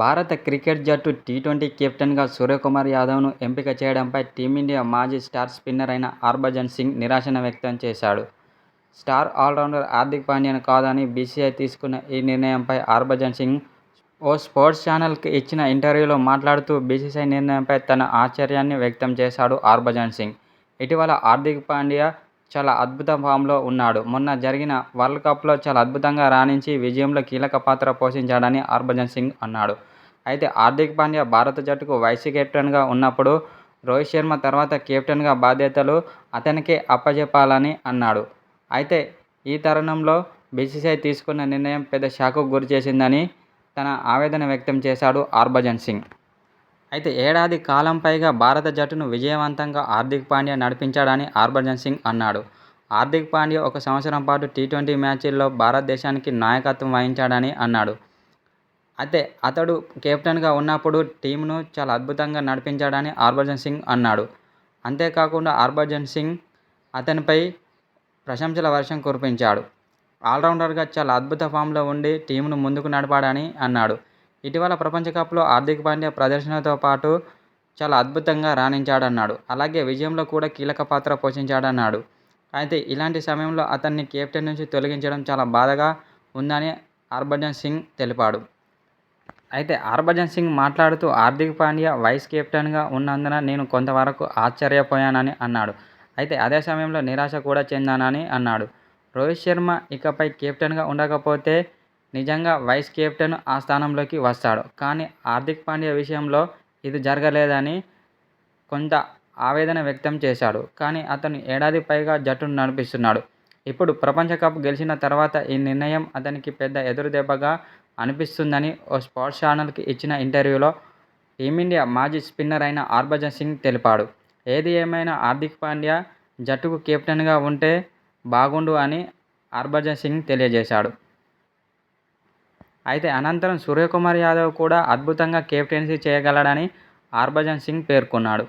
భారత క్రికెట్ జట్టు T twenty కెప్టెన్గా సూర్యకుమార్ యాదవ్ను ఎంపిక చేయడంపై టీమిండియా మాజీ స్టార్ స్పిన్నర్ అయిన హర్భజన్ సింగ్ నిరాశను వ్యక్తం చేశాడు. స్టార్ ఆల్రౌండర్ హార్దిక్ పాండ్యాను కాదని బీసీఐ తీసుకున్న ఈ నిర్ణయంపై హర్భజన్ సింగ్ ఓ స్పోర్ట్స్ ఛానల్కి ఇచ్చిన ఇంటర్వ్యూలో మాట్లాడుతూ బీసీసీఐ నిర్ణయంపై తన ఆశ్చర్యాన్ని వ్యక్తం చేశాడు హర్భజన్ సింగ్. ఇటీవల హార్దిక్ పాండ్యా చాలా అద్భుత ఫామ్లో ఉన్నాడు. మొన్న జరిగిన వరల్డ్ కప్లో చాలా అద్భుతంగా రాణించి విజయంలో కీలక పాత్ర పోషించాడని హర్భజన్ సింగ్ అన్నాడు. అయితే హార్దిక్ పాండ్యా భారత జట్టుకు వైస్ కెప్టెన్గా ఉన్నప్పుడు రోహిత్ శర్మ తర్వాత కెప్టెన్గా బాధ్యతలు అతనికే అప్పజెప్పాలని అన్నాడు. అయితే ఈ తరుణంలో బీసీసీఐ తీసుకున్న నిర్ణయం పెద్ద శాఖకు గురి చేసిందని తన ఆవేదన వ్యక్తం చేశాడు హర్భజన్ సింగ్. అయితే ఏడాది కాలం పైగా భారత జట్టును విజయవంతంగా హార్దిక్ పాండ్యా నడిపించాడని హర్భజన్ సింగ్ అన్నాడు. హార్దిక్ పాండ్యా ఒక సంవత్సరం పాటు టీ ట్వంటీ మ్యాచ్ల్లో భారతదేశానికి నాయకత్వం వహించాడని అన్నాడు. అయితే అతడు కెప్టెన్గా ఉన్నప్పుడు టీంను చాలా అద్భుతంగా నడిపించాడని హర్భజన్ సింగ్ అన్నాడు. అంతేకాకుండా హర్భజన్ సింగ్ అతనిపై ప్రశంసల వర్షం కురిపించాడు. ఆల్రౌండర్గా చాలా అద్భుత ఫామ్లో ఉండి టీంను ముందుకు నడపాడని అన్నాడు. ఇటీవల ప్రపంచకప్లో హార్దిక్ పాండ్యా ప్రదర్శనతో పాటు చాలా అద్భుతంగా రాణించాడన్నాడు. అలాగే విజయంలో కూడా కీలక పాత్ర పోషించాడన్నాడు. అయితే ఇలాంటి సమయంలో అతన్ని కెప్టెన్ నుంచి తొలగించడం చాలా బాధగా ఉందని హర్భజన్ సింగ్ తెలిపాడు. అయితే హర్భజన్ సింగ్ మాట్లాడుతూ హార్దిక్ పాండ్యా వైస్ కెప్టెన్గా ఉన్నందున నేను కొంతవరకు ఆశ్చర్యపోయానని అన్నాడు. అయితే అదే సమయంలో నిరాశ కూడా చెందానని అన్నాడు. రోహిత్ శర్మ ఇకపై కెప్టెన్గా ఉండకపోతే నిజంగా వైస్ కెప్టెన్ ఆ స్థానంలోకి వస్తాడు. కానీ హార్దిక్ పాండ్యా విషయంలో ఇది జరగలేదని కొంత ఆవేదన వ్యక్తం చేశాడు. కానీ అతను ఏడాది పైగా జట్టును నడిపిస్తున్నాడు. ఇప్పుడు ప్రపంచకప్ గెలిచిన తర్వాత ఈ నిర్ణయం అతనికి పెద్ద ఎదురుదెబ్బగా అనిపిస్తుందని ఓ స్పోర్ట్స్ ఛానల్కి ఇచ్చిన ఇంటర్వ్యూలో టీమిండియా మాజీ స్పిన్నర్ అయిన హర్భజన్ సింగ్ తెలిపాడు. ఏది ఏమైనా హార్దిక్ పాండ్యా జట్టుకు కెప్టెన్గా ఉంటే బాగుండు అని హర్భజన్ సింగ్ తెలియజేశాడు. అయితే అనంతరం సూర్యకుమార్ యాదవ్ కూడా అద్భుతంగా కెప్టెన్సీ చేయగలడని హర్భజన్ సింగ్ పేర్కొన్నాడు.